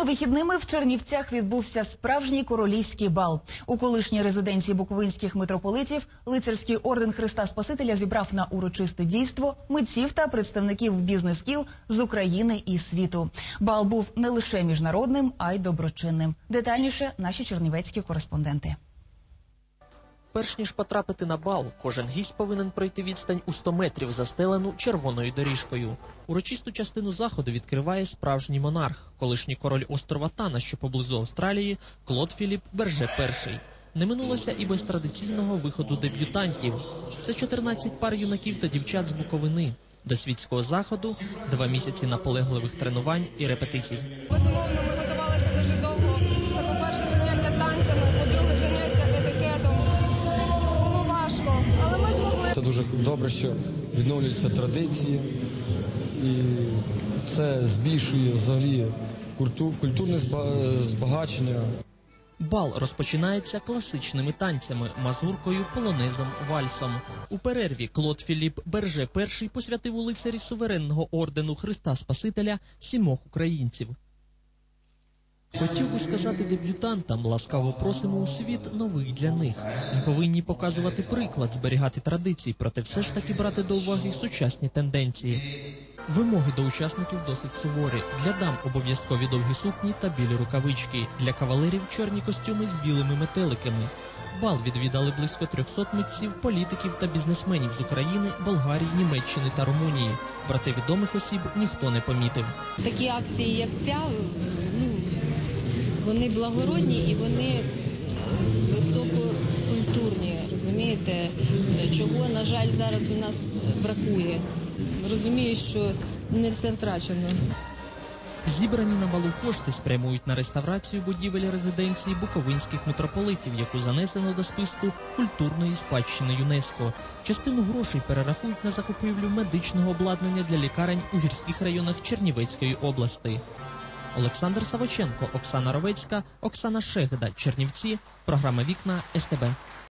Цими вихідними в Чернівцях відбувся справжній королівський бал. У колишній резиденції буковинських митрополитів лицарський орден Христа Спасителя зібрав на урочисте дійство митців та представників бізнес-кіл з України і світу. Бал був не лише міжнародним, а й доброчинним. Детальніше наші чернівецькі кореспонденти. Перш ніж потрапити на бал, кожен гість повинен пройти відстань у 100 метрів, застелену червоною доріжкою. Урочисту частину заходу відкриває справжній монарх, колишній король острова Тана, що поблизу Австралії, Клод Філіп Берже І. Не минулося і без традиційного виходу деб'ютантів. Це 14 пар юнаків та дівчат з Буковини. До світського заходу два місяці наполегливих тренувань і репетицій. Безумовно, ми готувалися дуже довго. Це дуже добре, що відновлюються традиції, і це збільшує взагалі культурне зба- збагачення. Бал розпочинається класичними танцями, мазуркою, полонезом, вальсом. У перерві Клод Філіп Берже І посвятив у лицарі суверенного ордену Христа Спасителя сімох українців. Хотів би сказати дебютантам, ласкаво просимо у світ новий для них. Повинні показувати приклад, зберігати традиції, проте все ж таки брати до уваги сучасні тенденції. Вимоги до учасників досить суворі. Для дам обов'язкові довгі сукні та білі рукавички. Для кавалерів чорні костюми з білими метеликами. Бал відвідали близько 300 митців, політиків та бізнесменів з України, Болгарії, Німеччини та Румунії. Проте відомих осіб ніхто не помітив. такі акції, як ця, вони благородні і вони висококультурні, розумієте, чого, на жаль, зараз у нас бракує. Розумію, що не все втрачено. Зібрані на балу кошти спрямують на реставрацію будівель резиденції буковинських митрополитів, яку занесено до списку культурної спадщини ЮНЕСКО. Частину грошей перерахують на закупівлю медичного обладнання для лікарень у гірських районах Чернівецької області. Олександр Савоченко, Оксана Ровецька, Оксана Шегда, Чернівці. Програма Вікна СТБ.